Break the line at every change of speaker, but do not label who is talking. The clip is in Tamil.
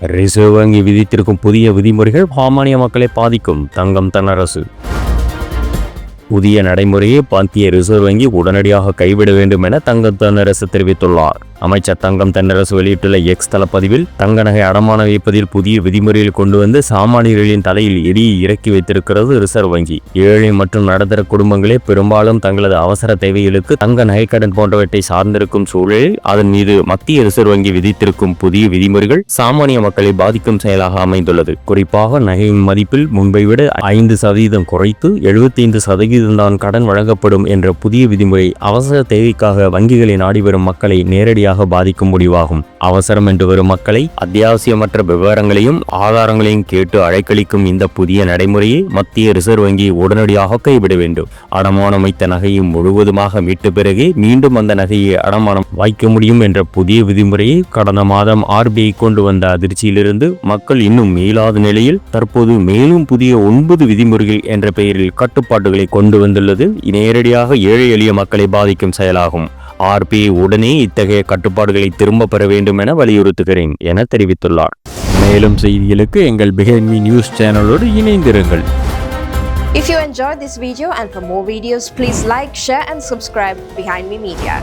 ரிசர்வ் வங்கி விதித்திருக்கும் புதிய விதிமுறைகள் சாமானிய மக்களை பாதிக்கும் தங்கம் தன்னரசு புதிய நடைமுறையை பாந்திய ரிசர்வ் வங்கி உடனடியாக கைவிட வேண்டும் என தங்கம் தென்னரசு தெரிவித்துள்ளார். அமைச்சர் தங்கம் தென்னரசு வெளியிட்டுள்ள எக்ஸ் தளப்பதிவில் தங்க நகை அடமான வைப்பதில் புதிய விதிமுறையில் கொண்டு வந்து சாமானியர்களின் தலையில் எரியை இறக்கி வைத்திருக்கிறது ரிசர்வ் வங்கி. ஏழை மற்றும் நடுத்தர குடும்பங்களே பெரும்பாலும் தங்களது அவசர தேவைகளுக்கு தங்க நகைக்கடன் போன்றவற்றை சார்ந்திருக்கும் சூழலில் அதன் மீது மத்திய ரிசர்வ் வங்கி விதித்திருக்கும் புதிய விதிமுறைகள் சாமானிய மக்களை பாதிக்கும் செயலாக அமைந்துள்ளது. குறிப்பாக நகையின் மதிப்பில் முன்பை விட ஐந்து சதவீதம் குறைத்து எழுபத்தைந்து சதவீதம் தான் கடன் வழங்கப்படும் என்ற புதிய விதிமுறை அவசர தேவைக்காக வங்கிகளை நாடி வரும் மக்களை நேரடியாக பாதிக்கும் முடிவாகும். அவசரம் என்று வரும் மக்களை அத்தியாவசியமற்ற விவரங்களையும் ஆதாரங்களையும் கேட்டு அழைக்களிக்கும் இந்த புதிய நடைமுறையை மத்திய ரிசர்வ் வங்கி உடனடியாக கைவிட வேண்டும். அடமானம் வைத்த நகையை முழுவதுமாக மீட்ட பிறகே மீண்டும் அந்த நகையை அடமானம் வைக்க முடியும் என்ற புதிய விதிமுறையை கடந்த மாதம் ஆர்பிஐ கொண்டு வந்த அதிர்ச்சியிலிருந்து மக்கள் இன்னும் மீளாத நிலையில் தற்போது மேலும் புதிய ஒன்பது விதிமுறைகள் என்ற பெயரில் கட்டுப்பாடுகளை கொண்டு கொண்டு வந்துள்ளது. நேரடியாக ஏழை எளிய மக்களை பாதிக்கும் செயலாகும். ஆர்பிஐ உடனே இத்தகைய கட்டுப்பாடுகளை திரும்ப பெற வேண்டும் என வலியுறுத்துகிறேன் என தெரிவித்துள்ளார். மேலும் செய்திகளுக்கு எங்கள் பிஹேன்மி நியூஸ் சேனலோடு இணைந்திருங்கள்.
If you enjoyed this video and for more videos, please like, share and subscribe Behind Me Media.